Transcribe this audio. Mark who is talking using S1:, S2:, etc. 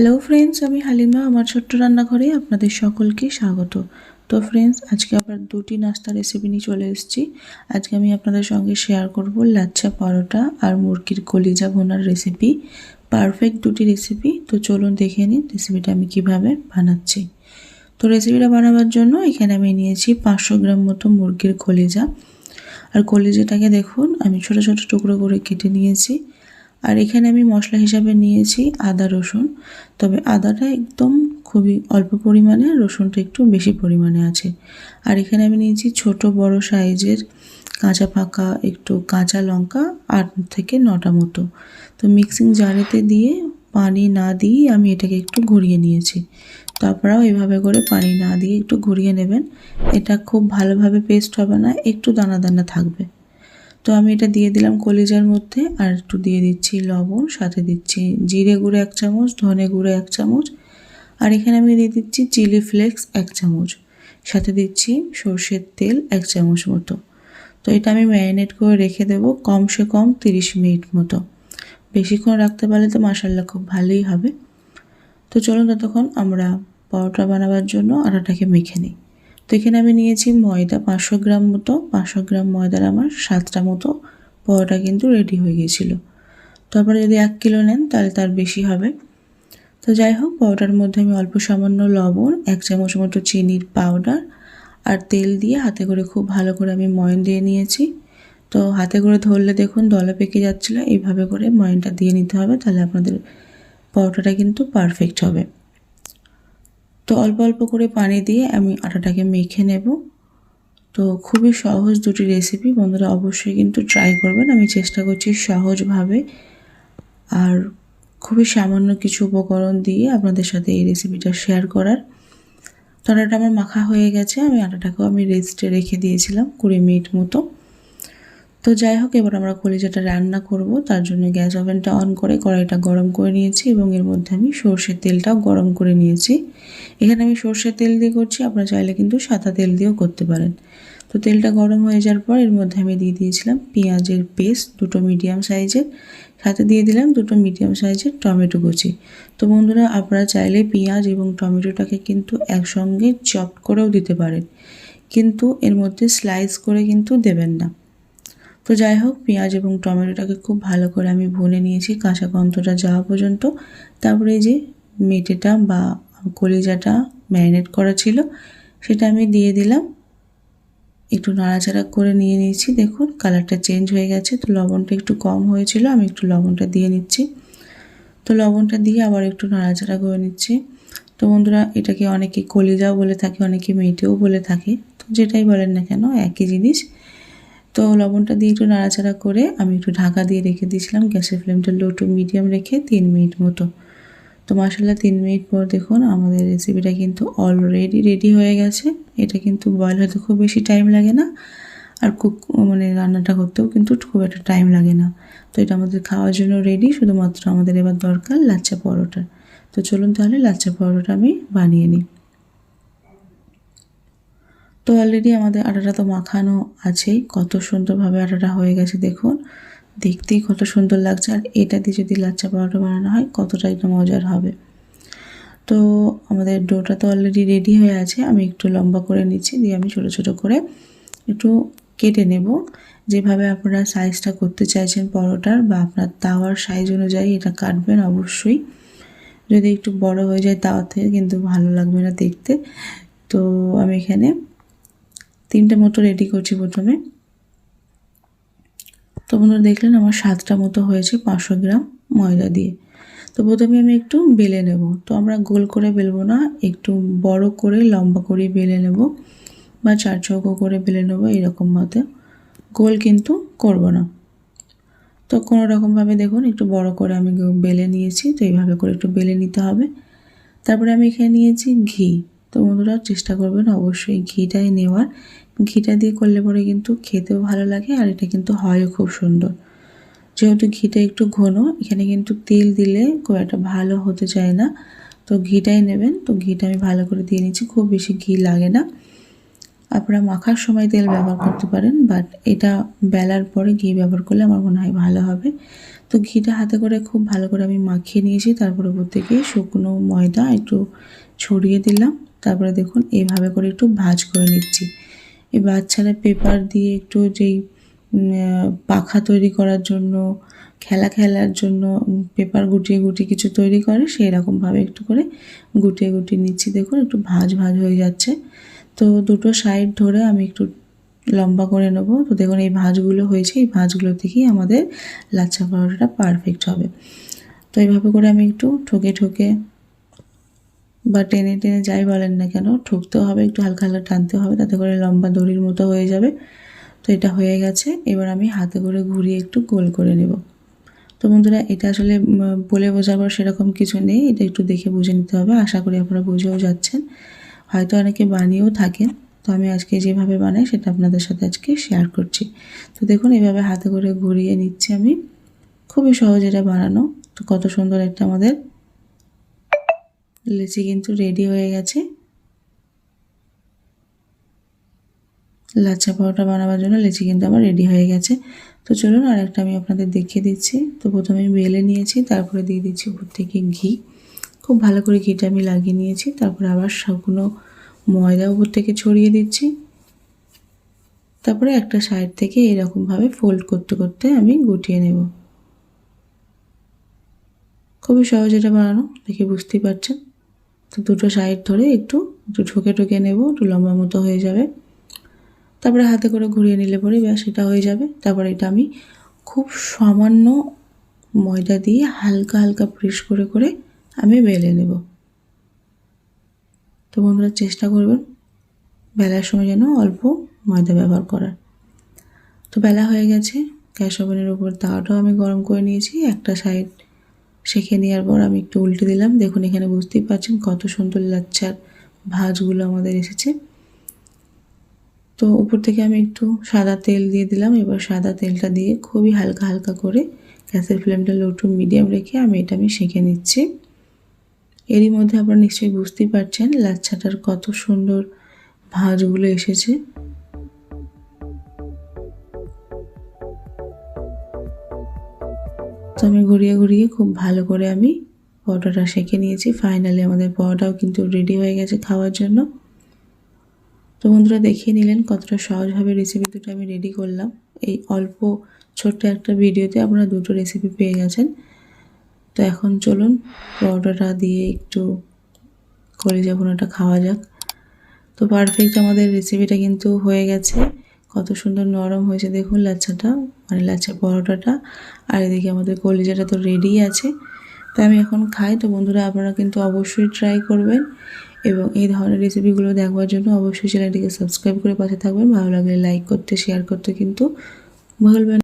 S1: Hello friends আমি হালিমা, আমার ছোট্ট রান্নাঘরে আপনাদের সকলকে স্বাগত। তো ফ্রেন্ডস আজকে আবার দুটি নাস্তা রেসিপি নিয়ে চলে এসেছি। আজকে আমি আপনাদের সঙ্গে শেয়ার করব লাচ্ছা পরোটা আর মুরগির কলিজা ভোনার রেসিপি পারফেক্ট দুটি রেসিপি তো চলুন দেখে নিন রেসিপিটা আমি কীভাবে বানাচ্ছি। তো রেসিপিটা বানাবার জন্য এখানে আমি নিয়েছি পাঁচশো গ্রাম মতো মুরগির কলিজা। আর কলিজাটাকে দেখুন, আমি ছোট ছোট টুকরো করে কেটে নিয়েছি। আর এখানে আমি মশলা হিসাবে নিয়েছি আদা, রসুন। তবে আদাটা একদম খুবই অল্প পরিমাণে রসুনটা একটু বেশি পরিমাণে আছে। আর এখানে আমি নিয়েছি ছোট বড় সাইজের কাঁচা পাকা, একটু কাঁচা লঙ্কা আট থেকে নটা মতো। তো মিক্সিং জারেতে দিয়ে পানি না দিয়ে আমি এটাকে একটু ঘুরিয়ে নিয়েছি। তো আপনারাও এভাবে করে পানি না দিয়ে একটু ঘুরিয়ে নেবেন। এটা খুব ভালোভাবে পেস্ট হবে না, একটু দানা দানা থাকবে। তো আমি এটা দিয়ে দিলাম কলিজার মধ্যে আর একটু দিয়ে দিচ্ছি লবণ, সাথে দিচ্ছি জিরে গুঁড়ো এক চামচ, ধনে গুঁড়ো এক চামচ আর এখানে আমি দিয়ে দিচ্ছি চিলি ফ্লেক্স এক চামচ, সাথে দিচ্ছি সর্ষের তেল এক চামচ মতো। তো এটা আমি ম্যারিনেট করে রেখে দেবো কমসে কম তিরিশ মিনিট মতো। বেশিক্ষণ রাখতে পারলে তো মাসাল্লা খুব ভালোই হবে। তো চলুন ততক্ষণ আমরা পরোটা বানাবার জন্য আটাটাকে মেখে নিই। তো এখানে আমি নিয়েছি ময়দা পাঁচশো গ্রাম মতো, পাঁচশো গ্রাম ময়দার আমার সাতটা মতো। পরোটা কিন্তু রেডি হয়ে গিয়েছিল। তারপরে যদি এক কিলো নেন তাহলে তার বেশি হবে। তো যাই হোক, পরোটার মধ্যে আমি অল্প সামান্য লবণ, এক চামচ মতো চিনির পাউডার আর তেল দিয়ে হাতে করে খুব ভালো করে আমি ময়ন দিয়ে নিয়েছি। তো হাতে করে ধরলে দেখুন দলা পেকে যাচ্ছিল, এইভাবে করে ময়নটা দিয়ে নিতে হবে, তাহলে আপনাদের পরোটাটা কিন্তু পারফেক্ট হবে। তো অল্প অল্প করে পানি দিয়ে আমি আটাটাকে মেখে নেব। তো খুবই সহজ দুটি রেসিপি বন্ধুরা অবশ্যই কিন্তু ট্রাই করবেন। আমি চেষ্টা করছি সহজভাবে। আর খুবই সামান্য কিছু উপকরণ দিয়ে আপনাদের সাথে এই রেসিপিটা শেয়ার করার। তো আটাটা আমার মাখা হয়ে গেছে, আমি আটাটাকেও আমি রেস্টে রেখে দিয়েছিলাম কুড়ি মিনিট মতো। তো যাই হোক, এবার আমরা কলিজাটা রান্না করব। তার জন্য গ্যাস ওভেনটা অন করে কড়াইটা গরম করে নিয়েছি এবং এর মধ্যে আমি সর্ষের তেলটাও গরম করে নিয়েছি। এখানে আমি সর্ষের তেল দিয়ে করছি, আপনারা চাইলে কিন্তু সাদা তেল দিয়েও করতে পারেন। তো তেলটা গরম হয়ে যাওয়ার পর এর মধ্যে আমি দিয়ে দিয়েছিলাম পেঁয়াজের পেস্ট, দুটো মিডিয়াম সাইজের। সাথে দিয়ে দিলাম দুটো মিডিয়াম সাইজের টমেটো কুচি। তো বন্ধুরা, আপনারা চাইলে পেঁয়াজ এবং টমেটোটাকে কিন্তু একসঙ্গে চপ করেও দিতে পারেন। কিন্তু এর মধ্যে স্লাইস করে কিন্তু দেবেন না। তো যাই হোক, পেঁয়াজ এবং টমেটোটাকে খুব ভালো করে আমি ভুনে নিয়েছি কাঁচা গন্ধটা যাওয়া পর্যন্ত। তারপরে যে মেটেটা বা কলিজাটা ম্যারিনেট করা ছিল, সেটা আমি দিয়ে দিলাম। একটু নাড়াচাড়া করে নিয়ে নিয়েছি। দেখুন, কালারটা চেঞ্জ হয়ে গেছে, তো লবণটা একটু কম হয়েছিল, আমি একটু লবণটা দিয়ে নিচ্ছি। তো লবণটা দিয়ে আবার একটু নাড়াচাড়া করে নিচ্ছি। তো বন্ধুরা, এটাকে অনেকে কলিজাও বলে থাকে, অনেকে মেটেও বলে থাকে, তো যেটাই বলেন না কেন, একই জিনিস। তো লবণটা দিয়ে একটু নাড়াচাড়া করে আমি একটু ঢাকা দিয়ে রেখে দিয়েছিলাম। গ্যাসের ফ্লেমটা লো টু মিডিয়াম রেখে তিন মিনিট মতো। তো মশলা তিন মিনিট পর দেখুন আমাদের রেসিপিটা কিন্তু অলরেডি রেডি হয়ে গেছে। এটা কিন্তু বয়েল হতে খুব বেশি টাইম লাগে না। আর কুক মানে রান্নাটা করতেও কিন্তু খুব একটা টাইম লাগে না। তো এটা আমাদের খাওয়ার জন্য রেডি শুধুমাত্র আমাদের এবার দরকার লাচ্চা পরোটা। তো চলুন তাহলে লাচ্চা পরোটা আমি বানিয়ে নিই। তো অলরেডি আমাদের আটাটা তো মাখানো আছেই। কত সুন্দরভাবে আটাটা হয়ে গেছে, দেখুন। দেখতেই কত সুন্দর লাগছে। আর এটা দিয়ে যদি লাচ্চা পরোটা বানানো হয়, কতটা একটা মজার হবে। তো আমাদের ডোটা তো অলরেডি রেডি হয়ে আছে। আমি একটু লম্বা করে নিচ্ছি, দিয়ে আমি ছোটো ছোটো করে একটু কেটে নেব। যেভাবে আপনারা সাইজটা করতে চাইছেন পরোটার বা আপনার তাওয়ার সাইজ অনুযায়ী এটা কাটবেন অবশ্যই। যদি একটু বড় হয়ে যায় তাওয়া থেকে কিন্তু ভালো লাগবে না দেখতে। তো আমি এখানে তিনটে মতো রেডি করছি প্রথমে। তো বন্ধুরা দেখলেন আমার সাতটা মতো হয়েছে পাঁচশো গ্রাম ময়দা দিয়ে। তো প্রথমে আমি একটু বেলে নেব। তো আমরা গোল করে বেলবো না, একটু বড় করে লম্বা করে বেলে নেব বা চার চৌকো করে বেলে নেব এরকম মতে। গোল কিন্তু করব না। তো কোনো রকমভাবে দেখুন, একটু বড় করে আমি বেলে নিয়েছি, তো এইভাবে করে একটু বেলে নিতে হবে। তারপরে আমি এখানে নিয়েছি ঘি। তো বন্ধুরা চেষ্টা করবেন অবশ্যই ঘিটাই নেওয়ার। ঘিটা দিয়ে করলে পরে কিন্তু খেতেও ভালো লাগে আর এটা কিন্তু হয়ও খুব সুন্দর। যেহেতু ঘিটা একটু ঘন, এখানে কিন্তু তেল দিলে খুব একটা ভালো হতে চায় না। তো ঘিটাই নেবেন, তো ঘিটা আমি ভালো করে দিয়ে নিচ্ছি, খুব বেশি ঘি লাগে না। আপনারা মাখার সময় তেল ব্যবহার করতে পারেন বাট এটা বেলার পরে ঘি ব্যবহার করলে আমার মনে হয় ভালো হবে। তো ঘিটা হাতে করে খুব ভালো করে আমি মাখিয়ে নিয়েছি তারপর উপর থেকে শুকনো ময়দা একটু ছড়িয়ে দিলাম। তারপরে দেখুন এইভাবে করে একটু ভাজ করে নিচ্ছি। এই বাচ্চারা পেপার দিয়ে একটু যেই পাখা তৈরি করার জন্য, খেলা খেলার জন্য পেপার গুটিয়ে গুটিয়ে কিছু তৈরি করে সেই রকমভাবে একটু করে গুটিয়ে গুটিয়ে নিচ্ছি। দেখুন, একটু ভাজ ভাজ হয়ে যাচ্ছে। তো দুটো সাইড ধরে আমি একটু লম্বা করে নেব। তো দেখুন, এই ভাঁজগুলো হয়েছে, এই ভাঁজগুলো থেকেই আমাদের লাচ্ছা পরোটাটা পারফেক্ট হবে। তো এইভাবে করে আমি একটু ঠকে ঠকে বা টেনে টেনে যাই বলেন না কেন, ঠুকতেও হবে, একটু হালকা হালকা টানতে হবে, তাতে করে লম্বা দড়ির মতো হয়ে যাবে। তো এটা হয়ে গেছে, এবার আমি হাতে করে ঘুরিয়ে একটু গোল করে নেব। তো বন্ধুরা, এটা আসলে বলে বোঝাবার সেরকম কিছু নেই, এটা একটু দেখে বুঝে নিতে হবে। আশা করি আপনারা বুঝেও যাচ্ছেন। হয়তো অনেকে বানিয়েও থাকেন। তো আমি আজকে যেভাবে বানাই সেটা আপনাদের সাথে আজকে শেয়ার করছি। তো দেখুন, এভাবে হাতে করে ঘুরিয়ে নিচ্ছি আমি। খুবই সহজ এটা বানানো। তো কত সুন্দর একটা আমাদের লেচি কিন্তু রেডি হয়ে গেছে। লাচ্ছা পরোটা বানাবার জন্য লেচি কিন্তু আমার রেডি হয়ে গেছে। তো চলুন আর একটা আমি আপনাদের দেখিয়ে দিচ্ছি। তো প্রথমে বেলে নিয়েছি, তারপরে দিয়ে দিচ্ছি উপর থেকে ঘি। খুব ভালো করে ঘিটা আমি লাগিয়ে নিয়েছি, তারপর আবার শুকনো ময়দা উপর থেকে ছড়িয়ে দিচ্ছি। তারপরে একটা সাইড থেকে এরকমভাবে ফোল্ড করতে করতে আমি গুটিয়ে নেব। খুবই সহজ এটা বানানো, দেখে বুঝতেই পারছেন। তো দুটো সাইড ধরে একটু একটু ঠুকে ঠুকে নেব, একটু লম্বা মতো হয়ে যাবে। তারপরে হাতে করে ঘুরিয়ে নিলে পরে ব্যাস, এটা হয়ে যাবে। তারপরে এটা আমি খুব সামান্য ময়দা দিয়ে হালকা হালকা প্রেস করে করে আমি বেলে নেব। তো বন্ধুরা চেষ্টা করবেন বেলার সময় যেন অল্প ময়দা ব্যবহার করার। তো বেলা হয়ে গেছে, গ্যাস ওভেনের উপর তাওয়াটাও আমি গরম করে নিয়েছি, একটা সাইড সেঁকে নেওয়ার পর আমি একটু উল্টে দিলাম। দেখুন, এখানে বুঝতেই পারছেন কত সুন্দর লাচ্ছার ভাজগুলো আমাদের এসেছে। তো উপর থেকে আমি একটু সাদা তেল দিয়ে দিলাম। এবার সাদা তেলটা দিয়ে খুবই হালকা হালকা করে গ্যাসের ফ্লেমটা লো টু মিডিয়াম রেখে আমি এটা আমি সেঁকে নিচ্ছি। এরই মধ্যে আপনারা নিশ্চয়ই বুঝতেই পারছেন লাচ্ছাটার কত সুন্দর ভাঁজগুলো এসেছে। তো আমি ঘুরিয়ে ঘুরিয়ে খুব ভালো করে আমি পরোটাটা সেঁকে নিয়েছি। ফাইনালি আমাদের পরোটাও কিন্তু রেডি হয়ে গেছে খাওয়ার জন্য। তো বন্ধুরা দেখিয়ে নিলেন কতটা সহজভাবে রেসিপি দুটো আমি রেডি করলাম। এই অল্প ছোট্ট একটা ভিডিওতে আপনারা দুটো রেসিপি পেয়ে গেছেন। তো এখন চলুন, পরোটাটা দিয়ে একটু কলিজা ভুনাটা খাওয়া যাক। তো পারফেক্ট আমাদের রেসিপিটা কিন্তু হয়ে গেছে। কত সুন্দর নরম হয়েছে, দেখুন লাচ্ছাটা মানে লাচ্ছার পরোটাটা। আর এদিকে আমাদের কলিজাটা তো রেডি আছে। তো আমি এখন খাই। তো বন্ধুরা, আপনারা কিন্তু অবশ্যই ট্রাই করবেন। এবং এই ধরনের রেসিপিগুলো দেখবার জন্য অবশ্যই চ্যানেলটিকে সাবস্ক্রাইব করে পাশে থাকবেন। ভালো লাগলে লাইক করতে শেয়ার করতে কিন্তু ভুলবেন।